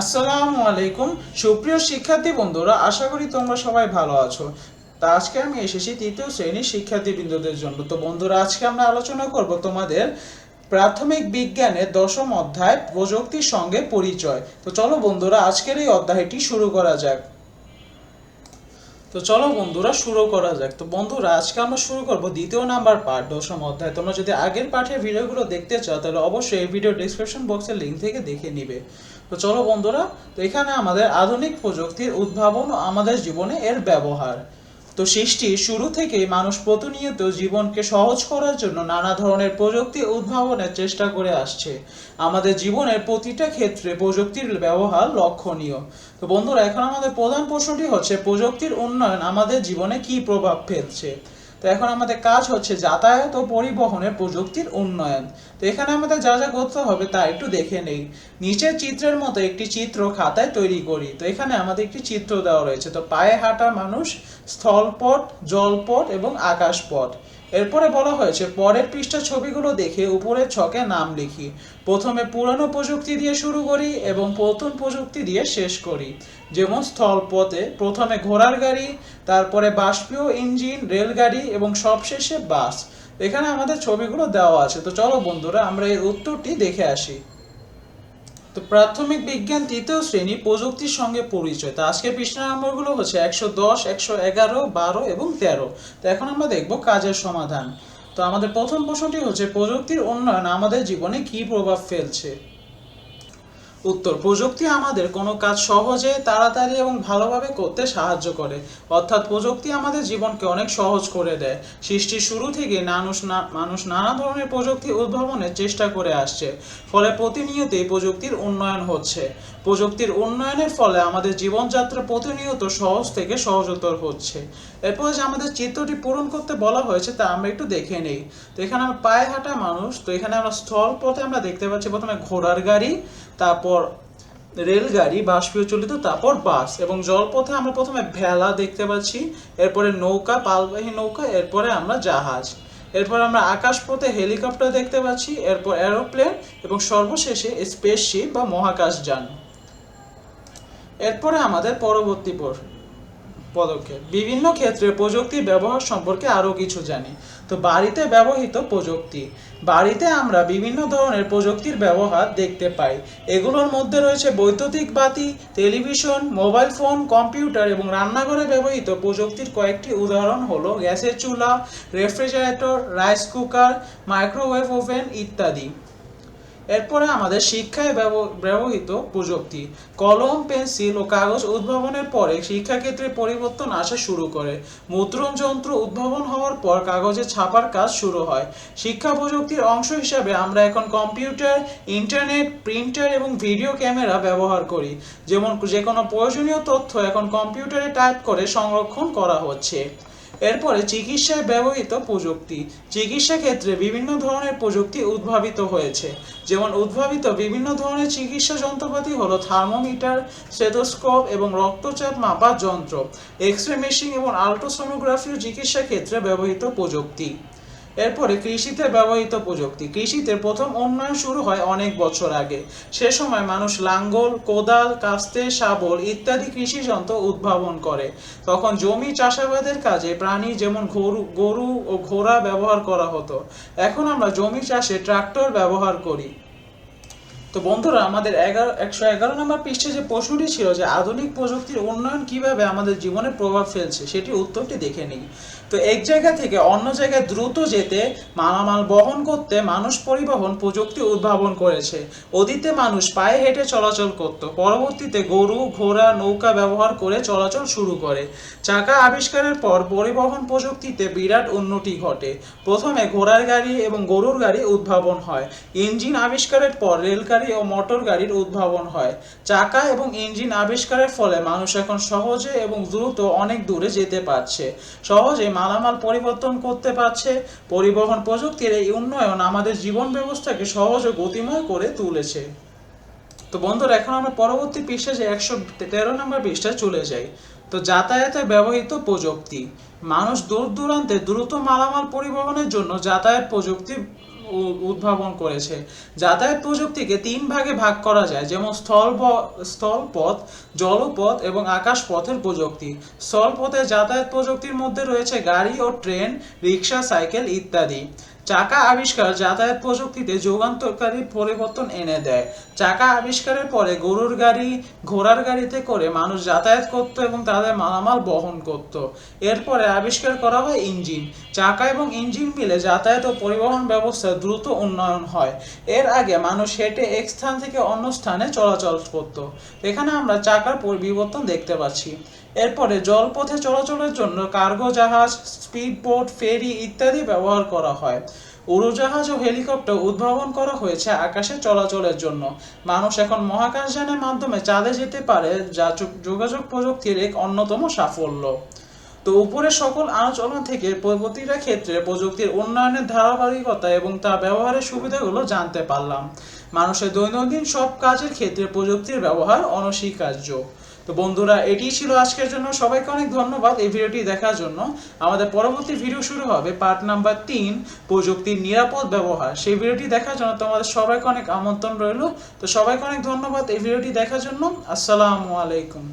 আসসালামু আলাইকুম। সুপ্রিয় শিক্ষার্থী বন্ধুরা, আশা করি তোমরা সবাই ভালো আছো। তা আজকে আমি এসেছি তৃতীয় শ্রেণির শিক্ষার্থী বিন্দুদের জন্য। তো বন্ধুরা, আজকে আমরা আলোচনা করব তোমাদের প্রাথমিক বিজ্ঞানের দশম অধ্যায় প্রযুক্তির সঙ্গে পরিচয়। তো চলো বন্ধুরা, আজকের এই অধ্যায়টি শুরু করা যাক। তো চলো বন্ধুরা, শুরু করা যাক। তো বন্ধুরা, আজকে আমরা শুরু করব দ্বিতীয় নাম্বার পার্ট দশম অধ্যায়। তোমরা যদি আগের পাঠের ভিডিওগুলো দেখতে চাও, তাহলে অবশ্যই এই ভিডিও ডিসক্রিপশন বক্সের লিঙ্ক থেকে দেখে নিবে। তো চলো বন্ধুরা, তো এখানে আমাদের আধুনিক প্রযুক্তির উদ্ভাবন ও আমাদের জীবনে এর ব্যবহার। তো সৃষ্টি শুরু থেকে মানুষ প্রতিনিয়ত জীবনকে সহজ করার জন্য নানা ধরনের প্রযুক্তি উদ্ভাবনের চেষ্টা করে আসছে। আমাদের জীবনের প্রতিটা ক্ষেত্রে প্রযুক্তির ব্যবহার লক্ষণীয়। তো বন্ধুরা, এখন আমাদের প্রধান প্রশ্নটি হচ্ছে, প্রযুক্তির উন্নয়ন আমাদের জীবনে কি প্রভাব ফেলছে? তো এখন আমাদের কাজ হচ্ছে যাতায়াত ও পরিবহনের প্রযুক্তির উন্নয়ন। তো এখানে আমাদের যা যা করতে হবে তা একটু দেখে নেই। নিচের চিত্রের মতো একটি চিত্র খাতায় তৈরি করি। তো এখানে আমাদের একটি চিত্র দেওয়া রয়েছে। তো পায়ে হাঁটা মানুষ স্থলপথ, জলপথ এবং আকাশপথ। এরপরে বলা হয়েছে, পরের পৃষ্ঠা ছবিগুলো দেখে উপরের ছকে নাম লিখি। প্রথমে পুরনো প্রযুক্তি দিয়ে শুরু করি এবং প্রথম প্রযুক্তি দিয়ে শেষ করি। যেমন স্থলপথে প্রথমে ঘোড়ার গাড়ি, তারপরে বাষ্পীয় ইঞ্জিন, রেলগাড়ি এবং সবশেষে বাস। এখানে আমাদের ছবিগুলো দেওয়া আছে। তো চলো বন্ধুরা, আমরা এর উত্তরটি দেখে আসি। তো প্রাথমিক বিজ্ঞান তৃতীয় শ্রেণি প্রযুক্তির সঙ্গে পরিচয়। তো আজকের পৃষ্ঠা নম্বরগুলো হচ্ছে একশো দশ, একশো এগারো, বারো এবং তেরো। তো এখন আমরা দেখব কাজের সমাধান। তো আমাদের প্রথম প্রশ্নটি হচ্ছে, প্রযুক্তির উন্নয়ন আমাদের জীবনে কি প্রভাব ফেলছে? উত্তর, প্রযুক্তি আমাদের কোনো কাজ সহজে, তাড়াতাড়ি এবং ভালোভাবে করতে সাহায্য করে। অর্থাৎ প্রযুক্তি আমাদের জীবনকে অনেক সহজ করে দেয়। সৃষ্টির শুরু থেকে মানুষ মানুষ নানা ধরনের প্রযুক্তি উদ্ভাবনের চেষ্টা করে আসছে। ফলে প্রতিনিয়তই প্রযুক্তির উন্নয়ন হচ্ছে। প্রযুক্তির উন্নয়নের ফলে আমাদের জীবনযাত্রা প্রতিনিয়ত সহজ থেকে সহজতর হচ্ছে। এরপর যে আমাদের চিত্রটি পূরণ করতে বলা হয়েছে তা আমরা একটু দেখে নেই। তো এখানে আমরা পায়ে হাঁটা মানুষ, তো এখানে আমরা স্থল পথে আমরা দেখতে পাচ্ছি প্রথমে ঘোড়ার গাড়ি, তারপর রেলগাড়ি, বাষ্পীয় চলিত, তারপর বাস এবং জলপথে আমরা প্রথমে ভেলা দেখতে পাচ্ছি, এরপরে নৌকা, পালবাহী নৌকা, এরপরে আমরা জাহাজ। এরপর আমরা আকাশপথে হেলিকপ্টার দেখতে পাচ্ছি, এরপর এরোপ্লেন এবং সর্বশেষে স্পেসশিপ বা মহাকাশ যান এরপরে আমাদের পরবর্তী পর- পদক্ষেপ। বিভিন্ন ক্ষেত্রে প্রযুক্তির ব্যবহার সম্পর্কে আরও কিছু জানি। তো বাড়িতে ব্যবহৃত প্রযুক্তি। বাড়িতে আমরা বিভিন্ন ধরনের প্রযুক্তির ব্যবহার দেখতে পাই। এগুলোর মধ্যে রয়েছে বৈদ্যুতিক বাতি, টেলিভিশন, মোবাইল ফোন, কম্পিউটার এবং রান্নাঘরে ব্যবহৃত প্রযুক্তির কয়েকটি উদাহরণ হলো গ্যাসের চুলা, refrigerator, rice cooker, microwave oven ইত্যাদি। এরপরে আমাদের শিক্ষায় ব্যব- ব্যবহৃত প্রযুক্তি। কলম, পেন্সিল ও কাগজ উদ্ভাবনের পরে শিক্ষাক্ষেত্রে পরিবর্তন আসা শুরু করে। মুদ্রণ যন্ত্র উদ্ভাবন হওয়ার পর কাগজে ছাপার কাজ শুরু হয়। শিক্ষা প্রযুক্তির অংশ হিসাবে আমরা এখন কম্পিউটার, ইন্টারনেট, প্রিন্টার এবং ভিডিও ক্যামেরা ব্যবহার করি। যেমন যে কোনো প্রয়োজনীয় তথ্য এখন কম্পিউটারে টাইপ করে সংরক্ষণ করা হচ্ছে। এরপরে চিকিৎসায় ব্যবহৃত প্রযুক্তি। চিকিৎসা ক্ষেত্রে বিভিন্ন ধরনের প্রযুক্তি উদ্ভাবিত হয়েছে। যেমন উদ্ভাবিত বিভিন্ন ধরনের চিকিৎসা যন্ত্রপাতি হলো থার্মোমিটার, স্টেথোস্কোপ এবং রক্তচাপ মাপার যন্ত্র। এক্স রে মেশিন এবং আল্ট্রাসোনোগ্রাফিও চিকিৎসা ক্ষেত্রে ব্যবহৃত প্রযুক্তি। এরপরে কৃষিতে ব্যবহৃত প্রযুক্তি। কৃষিতে প্রথম উন্নয়ন শুরু হয় অনেক বছর আগে। সে সময় মানুষ লাঙ্গল, কোদাল, কাস্তে, শাবল ইত্যাদি কৃষি যন্ত্র উদ্ভাবন করে। তখন জমি চাষাবাদের কাজে প্রাণী যেমন গরু গরু ও ঘোড়া ব্যবহার করা হতো। এখন আমরা জমি চাষে ট্রাক্টর ব্যবহার করি। তো বন্ধুরা, আমাদের এগারো, একশো এগারো নম্বর পৃষ্ঠে যে প্রশ্নটি ছিল যে আধুনিক প্রযুক্তির উন্নয়ন কীভাবে আমাদের জীবনে প্রভাব ফেলছে, সেটি উত্তরটি দেখে নিই। তো এক জায়গা থেকে অন্য জায়গায় দ্রুত যেতে, মালামাল বহন করতে মানুষ পরিবহন, প্রযুক্তি উদ্ভাবন করেছে। অতীতে মানুষ পায়ে হেঁটে চলাচল করত, পরবর্তীতে গরু, ঘোড়া, নৌকা ব্যবহার করে চলাচল শুরু করে। চাকা আবিষ্কারের পর পরিবহন প্রযুক্তিতে বিরাট উন্নতি ঘটে। প্রথমে ঘোড়ার গাড়ি এবং গরুর গাড়ি উদ্ভাবন হয়। ইঞ্জিন আবিষ্কারের পর রেলগাড়ি ও মোটর গাড়ির উদ্ভাবন হয়। চাকা এবং ইঞ্জিন আবিষ্কারের ফলে মানুষ এখন সহজে এবং দ্রুত অনেক দূরে যেতে পারছে। সহজে মালামাল পরিবর্তন করতে পারছে। পরিবহন প্রযুক্তির এই উন্নয়ন আমাদের জীবন ব্যবস্থাকে সহজ ও গতিময় করে তুলেছে। তো বন্ধুরা, এখন আমরা পরবর্তী পৃষ্ঠা যে একশো তেরো নম্বর পৃষ্ঠায় চলে যাই। তো যাতায়াতে ব্যবহৃত প্রযুক্তি। মানুষ দূর দূরান্তে দ্রুত মালামাল পরিবহনের জন্য যাতায়াত প্রযুক্তি উদ্ভাবন করেছে। যাতায়াত প্রযুক্তিকে তিন ভাগে ভাগ করা যায়, যেমন স্থল স্থলপথ জলপথ এবং আকাশ পথের প্রযুক্তি। স্থলপথে যাতায়াত প্রযুক্তির মধ্যে রয়েছে গাড়ি ও ট্রেন, রিক্সা, সাইকেল ইত্যাদি। চাকা আবিষ্কার যাতায়াত প্রযুক্তিতে যুগান্তকারী পরিবর্তন এনে দেয়। চাকা আবিষ্কারের পরে গরুর গাড়ি ঘোড়ার গাড়িতে করে মানুষ যাতায়াত করত এবং তাদের মালামাল বহন করত। এরপরে আবিষ্কার করা হয় ইঞ্জিন। চাকা এবং ইঞ্জিন মিলে যাতায়াত ও পরিবহন ব্যবস্থা দ্রুত উন্নয়ন হয়। এর আগে মানুষ হেঁটে এক স্থান থেকে অন্য স্থানে চলাচল করত। এখানে আমরা চাকার পরিবর্তন দেখতে পাচ্ছি। এরপরে জলপথে চলাচলের জন্য কার্গো জাহাজ স্পিড বোট ফেরি ইত্যাদি ব্যবহার করা হয়। উড়োজাহাজ ও হেলিকপ্টার উদ্ভাবন করা হয়েছে আকাশে চলাচলের জন্য। মানুষ এখন মহাকাশযানের মাধ্যমে চাঁদে যেতে পারে, যা যো- যোগাযোগ প্রযুক্তির এক অন্যতম সাফল্য। তো উপরের সকল আলোচনা থেকে প্রতিটা ক্ষেত্রে প্রযুক্তির উন্নয়নের ধারাবাহিকতা এবং তা ব্যবহারের সুবিধাগুলো জানতে পারলাম। মানুষের দৈনন্দিন সব কাজের ক্ষেত্রে প্রযুক্তির ব্যবহার অনস্বীকার্য। তো বন্ধুরা এটি ছিল আজকের জন্য। সবাইকে অনেক ধন্যবাদ এই ভিডিওটি দেখার জন্য। আমাদের পরবর্তী ভিডিও শুরু হবে পার্ট নাম্বার তিন, প্রযুক্তির নিরাপদ ব্যবহার। সেই ভিডিওটি দেখার জন্য তোমাদের সবাইকে অনেক আমন্ত্রণ রইল। তো সবাইকে অনেক ধন্যবাদ এই ভিডিওটি দেখার জন্য। আসসালামু আলাইকুম।